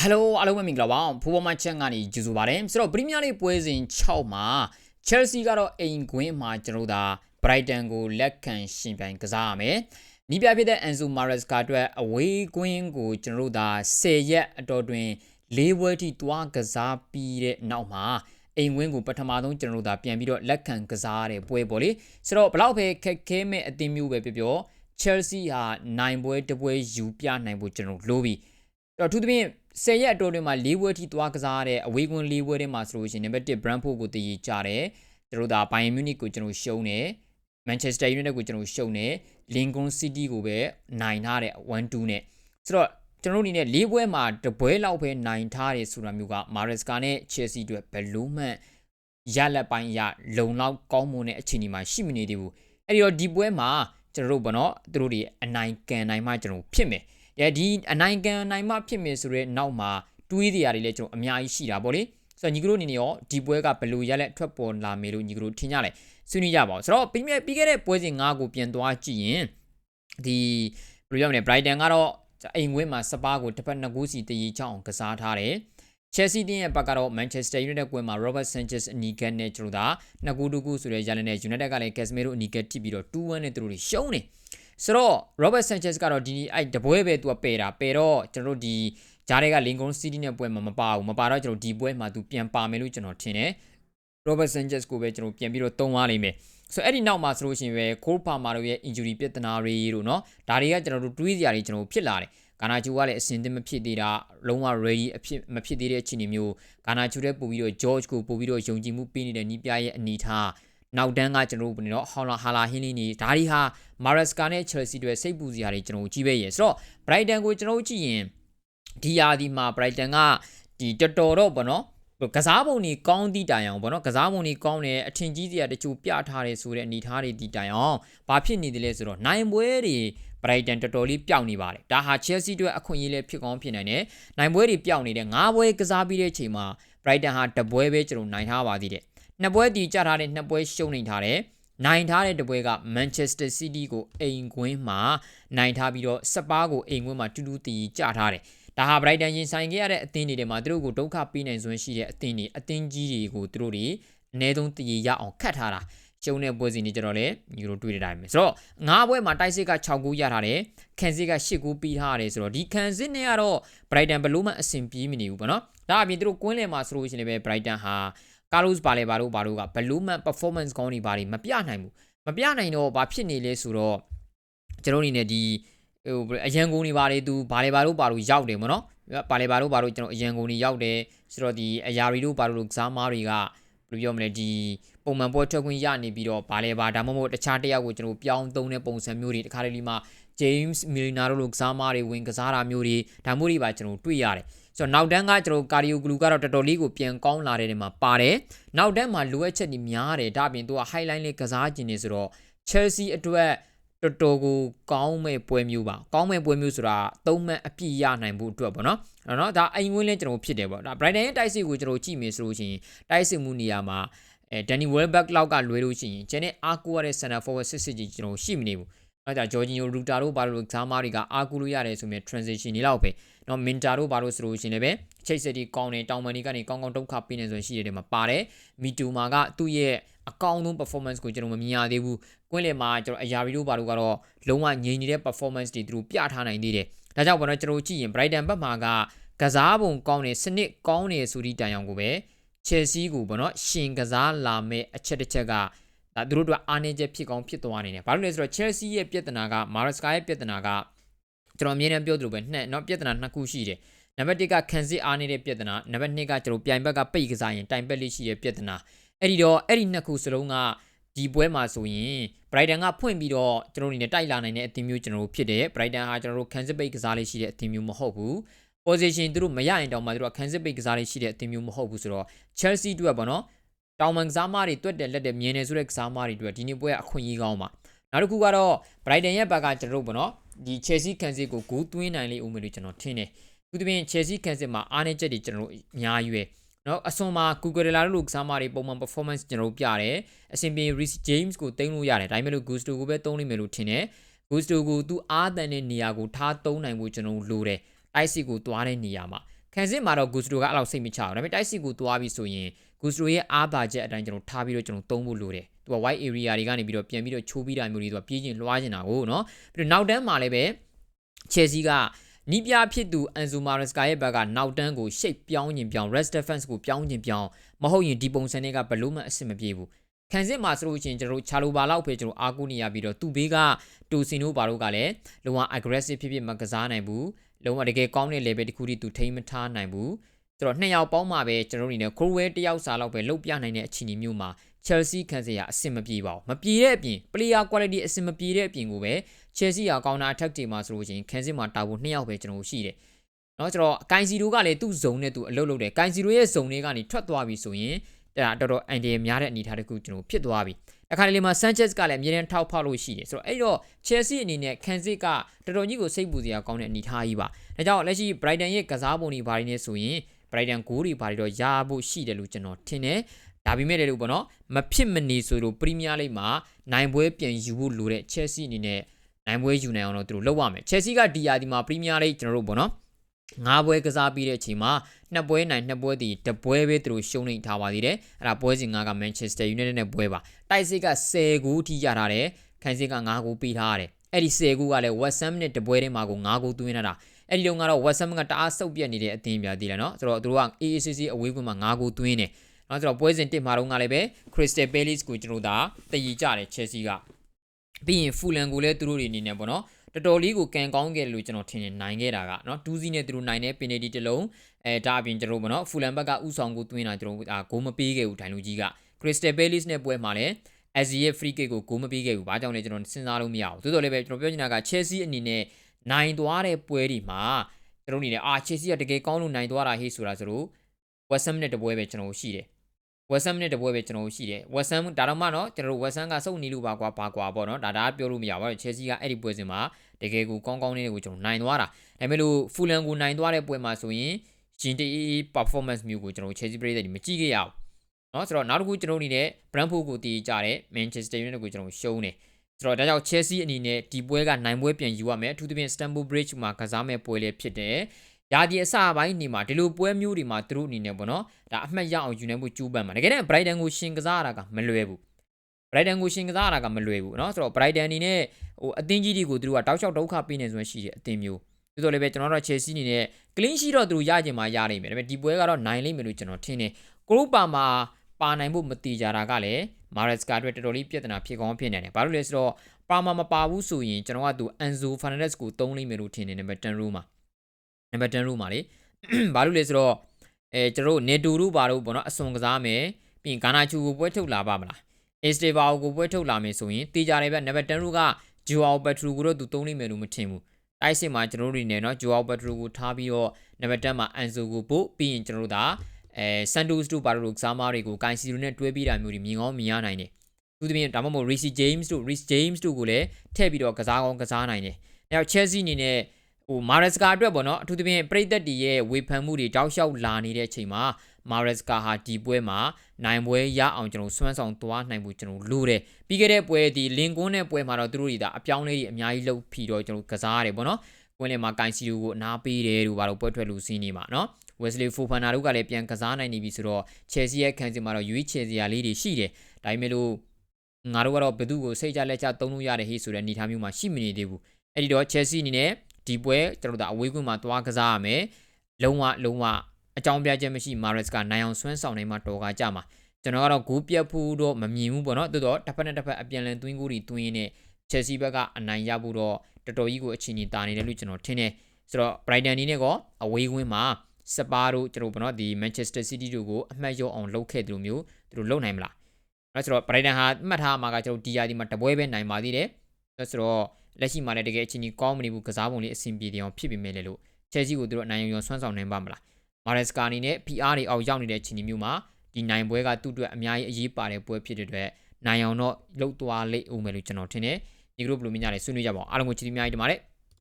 ဟယ်လိုအားလုံးပဲမင်္ဂလာပါဖူဘောမချက်ကနေကြိုဆိုပါရစေဆိုတော့ပရီးမီးယားလိပွဲစဉ်6မှာ Chelsea ကတော့အိမ်ကွင်းမှာကျွန်တော်တို့ဒါ Brighton ကိုလက်ခံရှင်ပြိုင်ကစားရမယ်နီးပြဖြစ်တဲ့ Enzo Maresca အတွက်အဝေးကွင်းကိုကျွန်တော်တို့ဒါ10ရက်အတော်တွင်၄ပွဲထိတွားကစားပြီးတဲ့နောက်မှာအိမ်ဝင်းကိုပထမဆုံးကျွန်တော်တို့ဒါပြန်ပြီးတော့လက်ခံကစားရတဲ့ပွဲပေါ့လေဆိုတော့ဘလောက်ပဲခက်ခဲမဲ့အသင်းမျိုးပဲပြောပြော Chelsea ဟာနိုင်ပွဲတစ်ပွဲယူပြနိုင်ဖို့ကျွန်တော်လိုပြီးတော့သူသဖြင့် 10ရက်အတော်တွင်မှာ၄ပွဲထိသွားကစားတဲ့အဝေးကွင်း၄ပွဲထဲမှာဆိုလို့ရှိရင်နံပါတ်1 Brentford ကိုတည်ကြတယ်ကျွန်တော်ဒါ Bayern Munich ကိုကျွန်တော်ရှုံးတယ် Manchester United ကိုကျွန်တော်ရှုံးတယ် Lincoln City ကိုပဲနိုင်ထားတဲ့1-2နဲ့ဆိုတော့ကျွန်တော်တို့အနေနဲ့၄ပွဲမှာတပွဲလောက်ပဲနိုင်ထားတယ်ဆိုတာမျိုးက Maresca နဲ့ Chelsea အတွက်ဘယ်လို့မှရလက်ပိုင်းရလုံလောက်ကောင်းမွန်တဲ့အခြေအနေမှာရှိမနေသေးဘူးအဲ့ဒီတော့ဒီပွဲမှာကျွန်တော်တို့ဘောနော်သူတို့တွေအနိုင်ကန်နိုင်မှကျွန်တော်ဖြစ်မယ် အဲဒီအနိုင်ကန်နိုင်မှဖြစ်မယ်ဆိုတော့နောက်မှာတွေးတရားတွေလည်းကျွန်တော်အများကြီးရှိတာပေါ့လေဆိုတော့ညီကတို့အနေနဲ့ရောဒီပွဲကဘယ်လိုရလက်ထွက်ပေါ်လာမယ်လို့ညီကတို့ထင်ကြလဲဆွေးနွေးကြပါဦးဆိုတော့ပြီးပြီးခဲ့တဲ့ပွဲစဉ်၅ကိုပြန်သွားကြည့်ရင်ဒီဘယ်လိုပြောမလဲ Brighton ကတော့အိမ်ဝင်းမှာစပါးကိုတစ်ဖက်နှစ်ဂိုးစီတည်ချအောင်ကစားထားတယ်ချယ်ဆီတင်းရဲ့ဘက်ကတော့ Manchester United ကွင်းမှာ Robert Sanchez အနီကတ်နဲ့ကျတို့ဒါနှစ်ကူးတူကူဆိုတဲ့ရလနဲ့ United ကလည်း Casemiro အနီကတ်ထိပြီးတော့2-1နဲ့သူတို့ရှုံးနေ ဆိုတော့ Robert Sanchez ကတော့ဒီအဲ့တပွဲပဲသူကပယ်တာပယ်တော့ကျွန်တော်တို့ဒီဂျားတွေက Lincoln City နဲ့ပွဲမှာမပါဘူးမပါတော့ကျွန်တော်ဒီပွဲမှာသူပြန်ပါမယ်လို့ကျွန်တော်ထင်တယ် Robert Sanchez ကိုပဲကျွန်တော်ပြန်ပြီးတော့တုံးသွားလိမ့်မယ်ဆိုအဲ့ဒီနောက်မှာဆိုလို့ရှိရင်ပဲ Cole Palmer တို့ရဲ့ injury ပြဿနာတွေတို့เนาะဒါတွေကကျွန်တော်တို့တွေးစရာတွေကျွန်တော်ဖြစ်လာတယ်ဂါနာချူကလည်းအစင်သင့်မဖြစ်သေးတာလုံးဝ ready အဖြစ်မဖြစ်သေးတဲ့အခြေအနေမျိုးဂါနာချူတဲ့ပို့ပြီးတော့ George ကိုပို့ပြီးတော့ယုံကြည်မှုပေးနေတဲ့နီးပြရဲ့အနေထား နောက်တန်းကကျွန်တော်တို့ဘယ်လိုဟောလာဟာလာဟင်းလေးနေဒါတွေဟာ Maresca နဲ့ Chelsea တွေစိတ်ပူစရာတွေကျွန်တော်ကြည့်ပဲရယ်ဆိုတော့ Brighton ကိုကျွန်တော်ကြည့်ရင်ဒီယာဒီမှာ Brighton ကဒီတော်တော်တော့ဗောနော်ကစားပုံကြီးကောင်းသည့်တိုင်အောင်ဗောနော်ကစားပုံကြီးကောင်းတယ်အထင်ကြီးစရာတချို့ပြထားတယ်ဆိုတဲ့အနေထားတွေဒီတိုင်အောင်ဘာဖြစ်နေတယ်လဲဆိုတော့နိုင်ပွဲတွေ Brighton တော်တော်လေးပျောက်နေပါတယ်ဒါဟာ Chelsea အတွက်အခွင့်အရေးလည်းဖြစ်ကောင်းဖြစ်နိုင်တယ်နိုင်ပွဲတွေပျောက်နေတဲ့၅ပွဲကစားပြီးတဲ့အချိန်မှာ Brighton ဟာတပွဲပဲကျွန်တော်နိုင်ထားပါသေးတယ် နှစ်ပွဲတီကြထားတဲ့နှစ်ပွဲရှုံးနေထားတယ်နိုင်ထားတဲ့တပွဲက Manchester City ကိုအိမ်ကွင်းမှာနိုင်ထားပြီးတော့စပါးကိုအိမ်ကွင်းမှာတူတူတီကြထားတယ်ဒါဟာ Brighton ရင်ဆိုင်ခဲ့ရတဲ့အသင်းတွေထဲမှာသူတို့ကိုဒုက္ခပေးနိုင်စွမ်းရှိတဲ့အသင်းတွေအသင်းကြီးတွေကိုသူတို့တွေအနည်းဆုံးတည်ရအောင်ခတ်ထားတာကျုံတဲ့ပွဲစဉ်တွေကြတော့လေညီတို့တွေ့တဲ့အတိုင်းပဲဆိုတော့ငါးပွဲမှာတိုက်စစ်က6ဂိုးရထားတယ်ခန်စစ်က8ဂိုးပြီးထားရတယ်ဆိုတော့ဒီခန်စစ်နဲ့ကတော့ Brighton ဘလို့မှအဆင်ပြေးမနေဘူးပေါ့နော်ဒါအပြင်သူတို့ကွင်းလယ်မှာဆိုလို့ရှိရင်လည်း Brighton ဟာ Carlos ဘာလဲဘာလို့ဘာလို့ကဘလို့မှ performance ကောင်းနေပါလိမပြနိုင်ဘူးမပြနိုင်တော့ဘာဖြစ်နေလဲဆိုတော့ကျွန်တော်အနေနဲ့ဒီဟိုအရန်ကုန်နေပါလေသူဘာလဲဘာလို့ဘာလို့ရောက်တယ်မနော်ဘာလဲဘာလို့ဘာလို့ကျွန်တော်အရန်ကုန်နေရောက်တယ်ဆိုတော့ဒီအရာရီတို့ဘာလို့ကစားမားတွေကဘယ်လိုပြောမလဲဒီပုံမှန်ပွဲထွက်ခွင့်ရနေပြီးတော့ဘာလဲဘာဒါမှမဟုတ်တခြားတယောက်ကိုကျွန်တော်ပြောင်းသုံးတဲ့ပုံစံမျိုးတွေတခါတလေမှာ James Milner တို့လိုကစားမားတွေဝင်ကစားတာမျိုးတွေဒါမျိုးတွေပါကျွန်တော်တွေ့ရတယ်ဆိုတော့နောက်တန်းကကျွန်တော်ကာဒီယိုဂလူကတော့တော်တော်လေးကိုပြန်ကောင်းလာတဲ့နေမှာပါတယ်နောက်တန်းမှာလိုအပ်ချက်တွေများတယ်ဒါပြင်သူက highlight လေးကစားခြင်းနေဆိုတော့ Chelsea အတွက်တော်တော်ကိုကောင်းမဲ့ပွဲမျိုးပါကောင်းမဲ့ပွဲမျိုးဆိုတာသုံးမှတ်အပြည့်ရနိုင်ဖို့အတွက်ပေါ့နော်အဲ့တော့ဒါအိမ်ဝင်းလဲကျွန်တော်ဖြစ်တယ်ပေါ့ဒါ Brighton ရဲ့တိုက်စစ်ကိုကျွန်တော်ကြည့်မယ်ဆိုလို့ရှိရင်တိုက်စစ်မှုနေရာမှာအဲ Danny Welbeck လောက်ကလွဲလို့ရှိရင်ကျန်တဲ့အားကိုးရတဲ့ center forward စစ်စစ်ကြီးကျွန်တော်ရှိမနေဘူး အဲ့ဒါ Jorginho Ruta တို့ဘာလို့ကစားမားတွေကအားကိုးလို့ရတယ်ဆိုမြဲ transition တွေလောက်ပဲเนาะ Minta တို့ဘာလို့ဆိုလို့ရှိရင်လည်းပဲ Chase City ကောင်းတယ်တောင်မန်ဒီကနေကောင်းကောင်းဒုက္ခပေးနေဆိုရှိတယ်မှာပါတယ်မီတူမာကသူ့ရဲ့အကောင်းဆုံး performance ကိုကျွန်တော်မမြင်ရသေးဘူးကွင်းလယ်မှာကျွန်တော်အရာရီတို့ဘာလို့ကတော့လုံးဝငြိမ်နေတဲ့ performance တွေသူတို့ပြထားနိုင်သေးတယ်ဒါကြောင့်ဘာလို့ကျွန်တော်ကြည့်ရင် Brighton ဘက်မှာကကစားပုံကောင်းတယ်စနစ်ကောင်းတယ်ဆိုဒီတိုင်အောင်ကိုပဲ Chelsea ကိုဘောနော်ရှင်ကစားလာမဲ့အချက်တစ်ချက်က ဒါသူတို့တို့အားနည်းချက်ဖြစ်ကောင်းဖြစ်သွားနေတယ်ဘာလို့လဲဆိုတော့ Chelsea ရဲ့ပြဿနာက Maresca ရဲ့ပြဿနာကကျွန်တော်အမြဲတမ်းပြောသလိုပဲနှစ်เนาะပြဿနာနှစ်ခုရှိတယ်နံပါတ်1ကခံစစ်အားနေတဲ့ပြဿနာနံပါတ်2ကကျွန်တော်ပြိုင်ဘက်ကပိတ်ကစားရင်တိုင်ပက်လေးရှိတဲ့ပြဿနာအဲ့ဒီတော့အဲ့ဒီနှစ်ခုစလုံးကဒီပွဲမှာဆိုရင် Brighton ကဖွင့်ပြီးတော့ကျွန်တော်အနေနဲ့တိုက်လာနိုင်တဲ့အသင်းမျိုးကျွန်တော်တို့ဖြစ်တယ် Brighton ဟာကျွန်တော်တို့ခံစစ်ပိတ်ကစားလေးရှိတဲ့အသင်းမျိုးမဟုတ်ဘူး position သူတို့မရရင်တောင်မှသူတို့ခံစစ်ပိတ်ကစားလေးရှိတဲ့အသင်းမျိုးမဟုတ်ဘူးဆိုတော့ Chelsea တို့ကပေါ့နော် တောင်မန်ကစားမတွေတွက်တယ်လက်တယ်မြင်နေဆိုတဲ့ကစားမတွေတို့ကဒီနေ့ပွဲကအခွင့်အရေးကောင်းပါနောက်တစ်ခုကတော့ Brighton ရဲ့ဘက်ကကျွန်တော်တို့ပေါ့နော်ဒီ Chelsea ခံစစ်ကိုဂိုးသွင်းနိုင်လိမ့်ဦးမယ်လို့ကျွန်တော်ထင်တယ်သူတပင် Chelsea ခံစစ်မှာအားနည်းချက်တွေကျွန်တော်တို့အများကြီးပဲနော်အစွန်မှာ Google လာလို့ကစားမတွေပုံမှန် performance ကျွန်တော်တို့ပြတယ်အဆင်ပြေ Reece James ကိုတင်လို့ရတယ်ဒါပေမဲ့လို့ Gusto ကိုပဲသုံးလိမ့်မယ်လို့ထင်တယ် Gusto ကိုသူအားတန်တဲ့နေရာကိုထားသုံးနိုင်ဖို့ကျွန်တော်တို့လိုတယ်တိုက်စစ်ကိုတွားတဲ့နေရာမှာခံစစ်မှာတော့ဂူစတိုကအဲ့လောက်စိတ်မချဘူးဒါပေမဲ့တိုက်စစ်ကိုသွားပြီးဆိုရင် ဂူစတိုရဲ့အားပါချက်အတိုင်းကျွန်တော်ထားပြီးတော့ကျွန်တော်သုံးဖို့လိုတယ်သူက white area တွေကနေပြီးတော့ပြန်ပြီးတော့ချိုးပြီးတာမျိုးတွေသူကပြေးချင်းလွှားနေတာကိုနော်ပြီးတော့နောက်တန်းမှာလည်းပဲ Chelsea ကနီးပြဖြစ်သူအန်ဇူမာရစကာရဲ့ဘက်ကနောက်တန်းကိုရှေ့ပြောင်းခြင်းပြောင်း rest defense ကိုပြောင်းခြင်းပြောင်းမဟုတ်ရင်ဒီပုံစံတွေကဘလို့မှအဆင်မပြေဘူးခံစစ်မှာဆိုလို့ရှိရင်ကျွန်တော်တို့ချာလိုဘာလောက်ပဲကျွန်တော်အားကိုးနေရပြီးတော့သူ့ဘေးကတူစင်တို့ဘာလို့ကလည်းလုံးဝ aggressive ဖြစ်ဖြစ်မကစားနိုင်ဘူးလုံးဝတကယ်ကောင်းတဲ့ level တစ်ခုထိသူထိမ့်မထားနိုင်ဘူး ဆိုတော့နှစ်ယောက်ပေါင်းမှပဲကျွန်တော်တို့အနေနဲ့ Crowell တယောက်စာလောက်ပဲလုတ်ပြနိုင်တဲ့အခြေအနေမျိုးမှာ Chelsea ခံစစ်ရအဆင်မပြေပါဘူးမပြေတဲ့အပြင် player quality အဆင်မပြေတဲ့အပြင်ကိုပဲ Chelsea က counter attack တွေမှာဆိုလို့ရှိရင်ခံစစ်မှာတာဖို့နှစ်ယောက်ပဲကျွန်တော်တို့ရှိတယ်เนาะကျွန်တော်ကိုင်စီတို့ကလည်းသူ့ဇုံနဲ့သူအလုပ်လုပ်တယ်ကိုင်စီတို့ရဲ့ဇုံတွေကနေထွက်သွားပြီဆိုရင်ဒါတော်တော်အန်ဒီများတဲ့အနေအထားတစ်ခုကျွန်တော်ဖြစ်သွားပြီအခါတလေမှာ Sanchez ကလည်းအမြဲတမ်းထောက်ဖောက်လို့ရှိတယ်ဆိုတော့အဲ့တော့ Chelsea အနေနဲ့ခံစစ်ကတော်တော်ကြီးကိုစိတ်ပူစရာကောင်းတဲ့အနေအထားကြီးပါဒါကြောင့်လက်ရှိ Brighton ရဲ့ကစားပုံတွေဘာတွေနေဆိုရင် Brighton ဂိုးတွေဘာတွေတော့ရဖို့ရှိတယ်လို့ကျွန်တော်ထင်တယ်ဒါပေမဲ့လည်းလို့ပေါ့နော်မဖြစ်မနေဆိုလို့ပရီးမီးယားလိမှာနိုင်ပွဲပြန်ယူဖို့လိုတဲ့ Chelsea အနေနဲ့နိုင်ပွဲယူနိုင်အောင်တော့သူတို့လုပ်ရမယ် Chelsea ကဒီယာဒီမှာပရီးမီးယားလိကျွန်တော်တို့ပေါ့နော်ငါးပွဲကစားပြီးတဲ့အချိန်မှာနှစ်ပွဲနိုင်နှစ်ပွဲတည်တပွဲပဲသူတို့ရှုံးနေထားပါသေးတယ်အဲ့ဒါပွဲစဉ်ငါက Manchester United နဲ့ပွဲပါတိုက်စစ်က10ဂိုးထိရထားတယ်ခိုင်စစ်က9ဂိုးပေးထားရတယ်အဲ့ဒီ10ဂိုးကလည်း West Ham နဲ့တပွဲတည်းမှာကို9ဂိုးသွင်းထားတာ အဲ့ဒီတုန်းကတော့ WhatsApp ကတအားဆုပ်ပြက်နေတဲ့အသင်းများတည်တယ်နော်ဆိုတော့သူတို့က AACC အဝေးကွင်းမှာ၅ဂိုးသွင်းတယ်နော်ဆိုတော့ပွဲစဉ်တစ်မှာတော့ကလည်းပဲ Crystal Palace ကိုကျွန်တော်ဒါတည်ရကြတယ် Chelsea ကပြီးရင် Fulham ကိုလည်းသူတို့တွေအနေနဲ့ပေါ့နော်တော်တော်လေးကိုကန်ကောင်းခဲ့လို့ကျွန်တော်ထင်နေနိုင်ခဲ့တာကနော်2စီးနဲ့သူတို့နိုင်တဲ့ပင်နတီတစ်လုံးအဲဒါအပြင်ကျွန်တော်ပေါ့နော်ဖူလန်ဘက်ကဥဆောင်ကိုတွင်းတာကျွန်တော်ဒါဂိုးမပေးခဲ့ဘူးဒိုင်လူကြီးက Crystal Palace နဲ့ပွဲမှာလည်း AZ ရဲ့ free kick ကိုဂိုးမပေးခဲ့ဘူး။ဘာကြောင့်လဲကျွန်တော်စဉ်းစားလို့မရဘူး။သို့တော်လည်းပဲကျွန်တော်ပြောချင်တာက Chelsea အနေနဲ့ နိုင်သွားတဲ့ပွဲဒီမှာကျွန်တော်အနေနဲ့အာ Chelsea ကတကယ်ကောင်းလို့နိုင်သွားတာဟေ့ဆိုတာဆိုတော့ West Ham နဲ့တပွဲပဲကျွန်တော်ရှိတယ်။ West Ham နဲ့တပွဲပဲကျွန်တော်ရှိတယ်။ West Ham ဒါတော့မှနော်ကျွန်တော်တို့ West Ham ကစုပ်နေလို့ပါကွာပါကွာပေါ့နော်။ဒါဒါပြောလို့မရပါဘူး။ Chelsea ကအဲ့ဒီပွဲစဉ်မှာတကယ်ကိုကောင်းကောင်းလေးကိုကျွန်တော်နိုင်သွားတာဒါပေမဲ့လို့ Fulham ကိုနိုင်သွားတဲ့ပွဲမှာဆိုရင်ရှင်တေး performance မျိုးကိုကျွန်တော် Chelsea ပြည်သက်မကြည့်ခဲ့ရဘူးเนาะဆိုတော့နောက်တစ်ခုကျွန်တော်အနေနဲ့ Brentford ကိုတည်ကြတဲ့ Manchester United ကိုကျွန်တော်ရှုံးတယ် ဆိုတော့ဒါကြောင့် Chelsea အနေနဲ့ဒီပွဲကနိုင်ပွဲပြန်ယူရမယ်အထူးသဖြင့် Stamford Bridge မှာကစားမဲ့ပွဲလေးဖြစ်တယ်ရာဒီအစပိုင်းနေမှာဒီလိုပွဲမျိုးတွေမှာသူတို့အနေနဲ့ပေါ့နော်ဒါအမှတ်ရအောင်ယူနိုင်ဖို့ကြိုးပမ်းမှာတကယ်တော့ Brighton ကိုရှင်ကစားရတာကမလွယ်ဘူး Brighton ကိုရှင်ကစားရတာကမလွယ်ဘူးเนาะဆိုတော့ Brighton အနေနဲ့ဟိုအသင်းကြီးတွေကိုသူတို့ကတောက်လျှောက်ဒုက္ခပေးနေဆိုရင်ရှိတယ်အသင်းမျိုးသို့တော်လည်းပဲကျွန်တော်တို့ Chelsea အနေနဲ့ clean sheet တော့သူတို့ရကြမှာရနိုင်မယ်ဒါပေမဲ့ဒီပွဲကတော့နိုင်လိမ့်မယ်လို့ကျွန်တော်ထင်တယ် group ပါမှာ ပါနိုင်ဖို့မတိကြတာကလည်း Maresca အတွက်တော်တော်လေးပြဿနာဖြစ်ကောင်းဖြစ်နေတယ်ဘာလို့လဲဆိုတော့ပါမှာမပါဘူးဆိုရင်ကျွန်တော်ကသူ Enzo Fernandez ကိုသုံးလိမ့်မယ်လို့ထင်တယ်နံပါတ်10 row မှာနံပါတ်10 row မှာလေဘာလို့လဲဆိုတော့အဲကျွန်တော်တို့ Neto တို့ဘာလို့ပေါ့နော်အစွန်ကစားမယ်ပြီးရင် Garnacho ကိုပွဲထုတ်လာပါမလား Estevao ကိုပွဲထုတ်လာမယ်ဆိုရင်တေးကြတယ်ဗျနံပါတ်10 row က Joao Pedro ကိုတော့သူသုံးလိမ့်မယ်လို့မထင်ဘူးတိုက်စစ်မှာကျွန်တော်တို့နေနော် Joao Pedro ကိုထားပြီးတော့နံပါတ်10မှာ Anzo ကိုပို့ပြီးရင်ကျွန်တော်တို့ဒါ အဲ Santos တို့ဘာလို့ကစားမားတွေကို Kai Siro နဲ့တွဲပြီးတာမျိုးတွေမြင်ကောင်းမြင်ရနိုင်တယ်သူတမင်ဒါမှမဟုတ် Reece James တို့ Reece James တို့ကိုလည်းထည့်ပြီးတော့ကစားကောင်းကစားနိုင်တယ်အဲတော့ Chelsea အနေနဲ့ဟို Maresca အတွက်ပေါ့နော်အထူးသဖြင့်ပရိသတ်တီရဲ့ဝေဖန်မှုတွေတောက်လျှောက်လာနေတဲ့အချိန်မှာ Maresca ဟာဒီပွဲမှာနိုင်ပွဲရအောင်ကျွန်တော်စွမ်းဆောင်သွားနိုင်ဖို့ကျွန်တော်လိုတယ်ပြီးခဲ့တဲ့ပွဲဒီလင်ကွန်းတဲ့ပွဲမှာတော့သူတို့တွေဒါအပြောင်းလေးတွေအများကြီးလုပ်ပြီးတော့ကျွန်တော်ကစားရတယ်ပေါ့နော်ကွင်းလယ်မှာကန်စီလိုကိုအနာပေးတယ်လို့ဘာလို့ပွဲထွက်လို့စီးနေမှာနော် Wesley Fofana တို့ကလည်းပြန်ကစားနိုင်နေပြီဆိုတော့ Chelsea ရဲ့ခံစစ်မှာတော့ရွေးချယ်စရာလေးတွေရှိတယ်ဒါပေမဲ့လို့ငါတို့ကတော့ဘယ်သူကိုစိတ်ကြလက်ချသုံးလို့ရတယ်ဟေးဆိုတဲ့အနေအထားမျိုးမှာရှိမနေသေးဘူးအဲ့ဒီတော့ Chelsea အနေနဲ့ဒီပွဲကျွန်တော်တို့အဝေးကွင်းမှာသွားကစားရမယ်လုံးဝလုံးဝအကြောင်းပြချက်မရှိ Mares ကနိုင်အောင်ဆွမ်းဆောင်နိုင်မှတော်ကားကြမှာကျွန်တော်ကတော့ဂိုးပြတ်ဖို့တော့မမြင်ဘူးပေါ့နော်တိုးတော့တစ်ဖက်နဲ့တစ်ဖက်အပြန်လန်သွင်းဂိုးတွေသွင်းနေ Chelsea ဘက်ကအနိုင်ရဖို့တော့တော်တော်ကြီးကိုအချိန်ကြီးတာနေတယ်လို့ကျွန်တော်ထင်တယ်ဆိုတော့ Brighton အနေနဲ့ကအဝေးကွင်းမှာ စပါတို့ကျွန်တော်ပေါ့နော်ဒီ Manchester City တို့ကိုအမှတ်ရအောင်လုပ်ခဲ့တယ်လို့မျိုးသူတို့လုပ်နိုင်မလားအဲ့ဆိုတော့ Brighton ဟာမှတ်ထားမှာကကျွန်တော်ဒီယာဒီမှာတပွဲပဲနိုင်ပါသေးတယ်ဆိုတော့လက်ရှိမှာလည်းတကယ်အချင်းကြီးကောင်းမနေဘူးကစားပုံလေးအဆင်ပြေတယ်အောင်ဖြစ်ပေမဲ့လည်းလို့ Chelsea ကိုသူတို့အနိုင်ရုံဆွမ်းဆောင်နိုင်ပါမလားမာရက်စကာအနေနဲ့ PR တွေအောက်ရောက်နေတဲ့ချိန်ဒီမျိုးမှာဒီနိုင်ပွဲကသူ့အတွက်အများကြီးအရေးပါတဲ့ပွဲဖြစ်တဲ့အတွက်နိုင်အောင်တော့လှုပ်သွားလိမ့်ဦးမယ်လို့ကျွန်တော်ထင်တယ်ဒီ group ဘယ်လိုမြင်ကြလဲဆွေးနွေးကြပါအောင်အားလုံးကိုချစ်တီးများကြီးတင်ပါတယ်